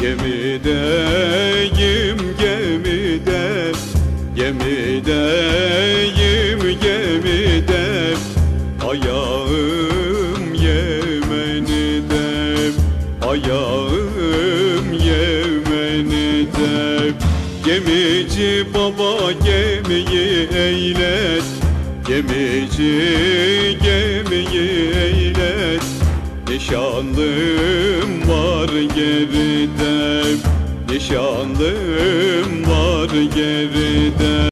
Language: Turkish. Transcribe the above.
Gemideyim gemide. Gemideyim gemide. Ayağım Yemen'de Ayağım Yemen'de Gemici baba gemiyi eylet. Gemici gemiyi Nişanlım var geride. Nişanlım var geride